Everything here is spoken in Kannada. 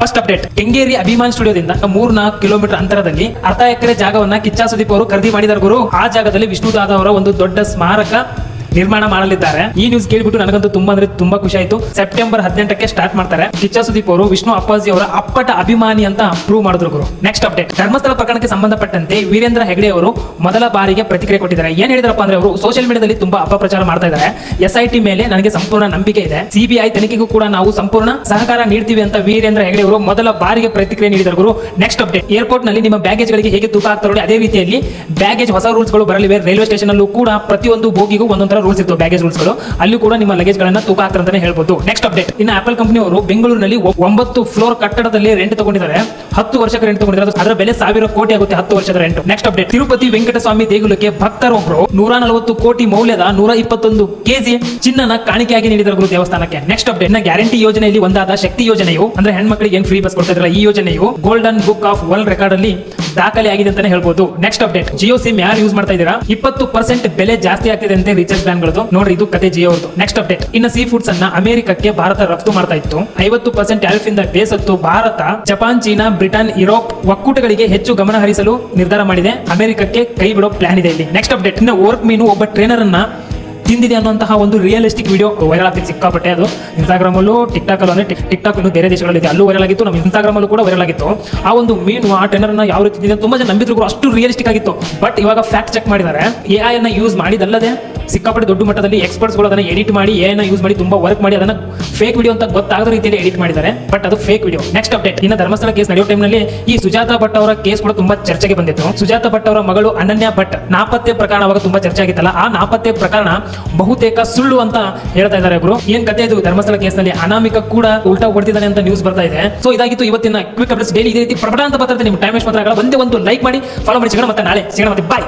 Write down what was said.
ಫಸ್ಟ್ ಅಪ್ಡೇಟ್ ಕೆಂಗೇರಿ ಅಭಿಮಾನ್ ಸ್ಟುಡಿಯೋದಿಂದ ಮೂರ್ ನಾಲ್ಕು ಕಿಲೋಮೀಟರ್ ಅಂತರದಲ್ಲಿ ಅರ್ಧ ಎಕರೆ ಜಾಗವನ್ನ ಕಿಚ್ಚಾ ಸುದೀಪ್ ಅವರು ಖರೀದಿ ಮಾಡಿದ ಗುರು. ಆ ಜಾಗದಲ್ಲಿ ವಿಷ್ಣುದಾದ ಅವರ ಒಂದು ದೊಡ್ಡ ಸ್ಮಾರಕ ನಿರ್ಮಾಣ ಮಾಡಲಿದ್ದಾರೆ. ಈ ನ್ಯೂಸ್ ಕೇಳಿಬಿಟ್ಟು ನನಗಂತೂ ತುಂಬಾ ಅಂದ್ರೆ ತುಂಬಾ ಖುಷಿ ಆಯ್ತು. ಸೆಪ್ಟೆಂಬರ್ ಹದಿನೆಂಟಕ್ಕೆ ಸ್ಟಾರ್ಟ್ ಮಾಡ್ತಾರೆ. ಕಿಚ್ಚ ಸುದೀಪ್ ಅವರು, ವಿಷ್ಣು ಅಪ್ಪಾಜಿ ಅವರ ಅಪ್ಪಟ ಅಭಿಮಾನಿ ಅಂತ ಪ್ರೂವ್ ಮಾಡಿದ್ರು ಗುರು. ನೆಕ್ಸ್ಟ್ ಅಪ್ಡೇಟ್ ಧರ್ಮಸ್ಥಳ ಪ್ರಕರಣಕ್ಕೆ ಸಂಬಂಧಪಟ್ಟಂತೆ ವೀರೇಂದ್ರ ಹೆಗಡೆ ಅವರು ಮೊದಲ ಬಾರಿಗೆ ಪ್ರತಿಕ್ರಿಯೆ ಕೊಟ್ಟಿದ್ದಾರೆ. ಏನ್ ಹೇಳಿದ್ರಪ್ಪ ಅಂದ್ರೆ ಅವರು ಸೋಷಿಯಲ್ ಮೀಡಿಯಾದಲ್ಲಿ ತುಂಬಾ ಅಪಪ್ರಚಾರ ಮಾಡ್ತಾ ಇದ್ದಾರೆ. ಎಸ್ ಐ ಟಿ ಮೇಲೆ ನನಗೆ ಸಂಪೂರ್ಣ ನಂಬಿಕೆ ಇದೆ. ಸಿಬಿಐ ತನಿಖೆಗೂ ಕೂಡ ನಾವು ಸಂಪೂರ್ಣ ಸಹಕಾರ ನೀಡ್ತೀವಿ ಅಂತ ವೀರೇಂದ್ರ ಹೆಗಡೆ ಅವರು ಮೊದಲ ಬಾರಿಗೆ ಪ್ರತಿಕ್ರಿಯೆ ನೀಡಿದರು ಗುರು. ನೆಕ್ಸ್ಟ್ ಅಪ್ಡೇಟ್ ಏರ್ಪೋರ್ಟ್ನಲ್ಲಿ ನಿಮ್ಮ ಬ್ಯಾಗೇಜ್ ಗಳಿಗೆ ಹೇಗೆ ತೂಕ ಆಗ್ತಾರೆ ಅದೇ ರೀತಿಯಲ್ಲಿ ಬ್ಯಾಗೇಜ್ ಹೊಸ ರೂಲ್ಸ್ಗಳು ಬರಲಿವೆ. ರೈಲ್ವೆ ಸ್ಟೇಷನ್ ಅಲ್ಲೂ ಕೂಡ ಪ್ರತಿಯೊಂದು ಬೋಗಿಗೂ ಒಂದೊಂದರ ರೂಲ್ಸ್ ಇತ್ತು ಬ್ಯಾಗೇಜ್ ರೂಲ್ಸ್ಗಳು ಅಲ್ಲಿ ಕೂಡ ನಿಮ್ಮ ಲಗೇಜ್ ಗಳನ್ನ ತೂಕ ಹಾಕ್ತಾರೆ ಅಂತಾನೆ ಹೇಳ್ಬೋದು. ನೆಕ್ಸ್ಟ್ ಅಪ್ಡೇಟ್ ಇನ್ನು ಆಪಲ್ ಕಂಪನಿ ಅವರು ಬೆಂಗಳೂರಿನಲ್ಲಿ ಒಂಬತ್ತು ಫ್ಲೋರ್ ಕಟ್ಟಡದಲ್ಲಿ ರೆಂಟ್ ತಗೊಂಡಿದ್ದಾರೆ. ಹತ್ತು ವರ್ಷಕ್ಕೆ ರೆಂಟ್ ತಗೊಂಡಿದ್ದಾರೆ. ಅದರ ಬೆಲೆ ಸಾವಿರ ಕೋಟಿ ಆಗುತ್ತೆ ಹತ್ತು ವರ್ಷದ rent next update Tirupati Venkataswamy ದೇಗುಲಕ್ಕೆ ಭಕ್ತರೊಬ್ಬರು ನೂರ ನಲವತ್ತು ಕೋಟಿ ಮೌಲ್ಯದ ನೂರ ಇಪ್ಪತ್ತೊಂದು ಕೆಜಿ ಚಿನ್ನನ ಕಾಣಿಕೆಯಾಗಿ ನೀಡಿದರು ದೇವಸ್ಥಾನಕ್ಕೆ. ನೆಕ್ಸ್ಟ್ ಅಪ್ಡೇಟ್ನ ಗ್ಯಾರಂಟಿ ಯೋಜನೆಯಲ್ಲಿ ಒಂದಾದ ಶಕ್ತಿ ಯೋಜನೆಯು ಅಂದ್ರೆ ಹೆಣ್ಮಕ್ಳಿಗೆ ಏನ್ ಫ್ರೀ ಬಸ್ ಕೊಡ್ತಾ ಈ ಯೋಜನೆಯು golden book of world record ಅಲ್ಲಿ ದಾಖಲೆ ಆಗಿದೆ ಅಂತಾನೆ ಹೇಳ್ಬೋದು. ನೆಕ್ಸ್ಟ್ ಅಪ್ಡೇಟ್ ಜಿಯೋ ಸಿಮ್ ಯಾರು ಯೂಸ್ ಮಾಡ್ತಾ ಇದ್ದೀರಾ? ಇಪ್ಪತ್ತು ಪರ್ಸೆಂಟ್ ಬೆಲೆ ಜಾಸ್ತಿ ಆಗ್ತಿದೆ ಅಂತ ರೀಚಾರ್ಜ್ ಪ್ಲಾನ್ಗಳು ನೋಡ್ರಿ, ಇದು ಕತೆ ಜಿಯೋ ಅವ್ರದ್ದು ನೆಕ್ಸ್ಟ್ ಅಪ್ಡೇಟ್ ಇನ್ನು ಸೀ ಫುಡ್ಸ್ ಅನ್ನ ಅಮೆರಿಕಕ್ಕೆ ಭಾರತ ರಫ್ತು ಮಾಡ್ತಾ ಇತ್ತು. ಐವತ್ತು ಪರ್ಸೆಂಟ್ ಟ್ಯಾರಿಫ್ ಇಂದ ಬೇಸತ್ತು Bharat, Japan, China, Britain, Europe ಒಕ್ಕೂಟಗಳಿಗೆ ಹೆಚ್ಚು ಗಮನ ಹರಿಸಲು ನಿರ್ಧಾರ ಮಾಡಿದೆ. ಅಮೆರಿಕಕ್ಕೆ ಕೈ ಬಿಡೋ ಪ್ಲಾನ್ ಇದೆ ಇಲ್ಲಿ. ನೆಕ್ಸ್ಟ್ ಅಪ್ಡೇಟ್ ಇನ್ನು ವರ್ಕ್ ಮೀನು ಒಬ್ಬ ಟ್ರೈನರ್ ಅನ್ನ ತಿಂದಿದೆ ಅನ್ನುವಂತಹ ಒಂದು ರಿಯಲಿಸ್ಟಿಕ್ ವಿಡಿಯೋ ವೈರಲ್ ಆಗ್ತಿತ್ತು, ಸಿಕ್ಕಾಪಟ್ಟೆ ಅದು. ಇನ್ಸ್ಟಾಗ್ರಾಮಲ್ಲೂ ಟಿಕ್ಟಾಕ್ ಅಲ್ಲೂ ಅಂದ್ರೆ ಟಿಕ್ ಟಾಕ್ ಇನ್ನು ಬೇರೆ ದೇಶಗಳಲ್ಲಿ ಅಲ್ಲೂ ವೈರಲ್ ಆಗಿತ್ತು, ನಮ್ಮ ಇನ್ಸ್ಟಾಗ್ರಾಮ್ ಅಲ್ಲೂ ಕೂಡ ವೈರಲ್ ಆಗಿತ್ತು. ಆ ಒಂದು ಮೀನು ಆ ಟ್ರೈನರ್ನ ಯಾವ ರೀತಿ ತುಂಬಾ ಜನ ನಂಬಿದ್ರು ಅಷ್ಟು ರಿಯಲಿಸ್ಟಿಕ್ ಆಗಿತ್ತು. ಬಟ್ ಇವಾಗ ಫ್ಯಾಕ್ಟ್ ಚೆಕ್ ಮಾಡಿದ್ದಾರೆ. ಎ ಐ ಅನ್ನ ಯೂಸ್ ಮಾಡಿದಲ್ಲದೆ ಸಿಕ್ಕಾಪಟ್ಟೆ ದೊಡ್ಡ ಮಟ್ಟದಲ್ಲಿ ಎಕ್ಸ್ಪರ್ಟ್ಸ್ಗಳು ಅದನ್ನ ಎಡಿಟ್ ಮಾಡಿ ಏನ ಯೂಸ್ ಮಾಡಿ, ತುಂಬಾ ವರ್ಕ್ ಮಾಡಿ, ಅದನ್ನ ಫೇಕ್ ವಿಡಿಯೋ ಅಂತ ಗೊತ್ತಾಗದ ರೀತಿಯಲ್ಲಿ ಎಡಿಟ್ ಮಾಡಿದ್ದಾರೆ. ಬಟ್ ಅದು ಫೇಕ್ ವಿಡಿಯೋ ನೆಕ್ಸ್ಟ್ ಅಪ್ಡೇಟ್ ಇನ್ನು ಧರ್ಮಸ್ಥಳ ಕೇಸ್ ನಡೆಯೋ ಟೈಮ್ನಲ್ಲಿ ಈ ಸುಜಾತ ಭಟ್ ಅವರ ಕೇಸ್ ಕೂಡ ತುಂಬಾ ಚರ್ಚೆಗೆ ಬಂದಿತ್ತು. ಸುಜಾತ ಭಟ್ ಅವರ ಮಗಳು ಅನನ್ಯ ಭಟ್ ನಾಪತ್ತೆ ಪ್ರಕರಣ ಅವಾಗ ತುಂಬಾ ಚರ್ಚೆ ಆಗಿತ್ತಲ್ಲ. ಆ ನಾಪತ್ತೆ ಪ್ರಕರಣ ಬಹುತೇಕ ಸುಳ್ಳು ಅಂತ ಹೇಳ್ತಾ ಇದ್ದಾರೆ ಇವರು ಏನ್ ಕತೆ ಇದು? ಧರ್ಮಸ್ಥಳ ಕೇಸ್ನಲ್ಲಿ ಅನಾಮಿಕ ಕೂಡ ಉಲ್ಟಾ ಹೊಡ್ತಿದ್ದಾನೆ ಅಂತ ನ್ಯೂಸ್ ಬರ್ತಾ ಇದೆ. ಸೊ ಇದಾಗಿತ್ತು ಇವತ್ತಿನ ಕ್ವಿಕ್ ಅಪ್ಡೇಟ್ಸ್ ಡೈಲಿ ಇದೇ ರೀತಿ ಪ್ರಬಲ ಅಂತ ಬರ್ತಾರೆ ನಿಮ್ಗೆ ಟೈಮ್ ವೇಸ್ಟ್ ಮಾತ್ರ ಒಂದೇ ಒಂದು ಲೈಕ್ ಮಾಡಿ ಫಾಲೋ ಮಾಡಿ. ಸಿಗೋಣ ಮತ್ತೆ ನಾಳೆ. ಸಿಗೋಣ ಮತ್ತೆ ಬಾಯ್